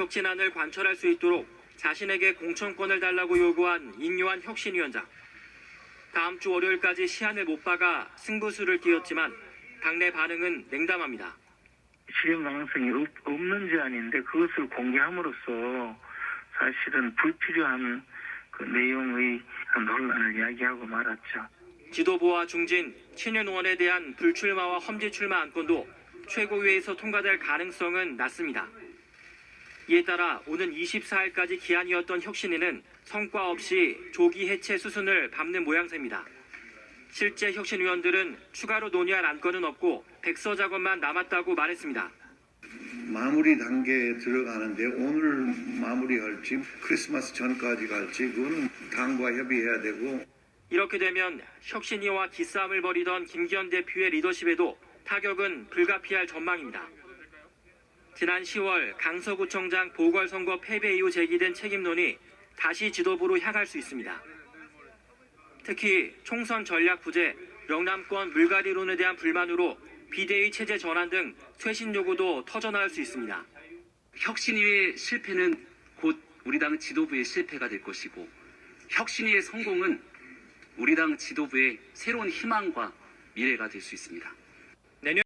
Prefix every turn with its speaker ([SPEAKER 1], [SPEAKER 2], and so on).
[SPEAKER 1] 혁신안을 관철할 수 있도록 자신에게 공천권을 달라고 요구한 인요한 혁신위원장. 다음 주 월요일까지 시한을 못 박아 승부수를 띄웠지만 당내 반응은 냉담합니다.
[SPEAKER 2] 실현 가능성이 없, 없는 제안인데 그것을 공개함으로써 사실은 불필요한 그 내용의 논란을 이야기하고 말았죠.
[SPEAKER 1] 지도부와 중진, 친윤 의원에 대한 불출마와 험지 출마 안건도 최고위에서 통과될 가능성은 낮습니다. 이에 따라 오는 24일까지 기한이었던 혁신위는 성과 없이 조기 해체 수순을 밟는 모양새입니다. 실제 혁신위원들은 추가로 논의할 안건은 없고 백서 작업만 남았다고 말했습니다.
[SPEAKER 3] 마무리 단계에 들어가는데 오늘 마무리할지 크리스마스 전까지 갈지 그거는 당과 협의해야 되고
[SPEAKER 1] 이렇게 되면 혁신위와 기싸움을 벌이던 김기현 대표의 리더십에도 타격은 불가피할 전망입니다. 지난 10월 강서구청장 보궐선거 패배 이후 제기된 책임론이 다시 지도부로 향할 수 있습니다. 특히 총선 전략 부재, 영남권 물갈이론에 대한 불만으로 비대위 체제 전환 등 쇄신 요구도 터져나올 수 있습니다.
[SPEAKER 4] 혁신위의 실패는 곧 우리 당 지도부의 실패가 될 것이고 혁신위의 성공은 우리 당 지도부의 새로운 희망과 미래가 될 수 있습니다.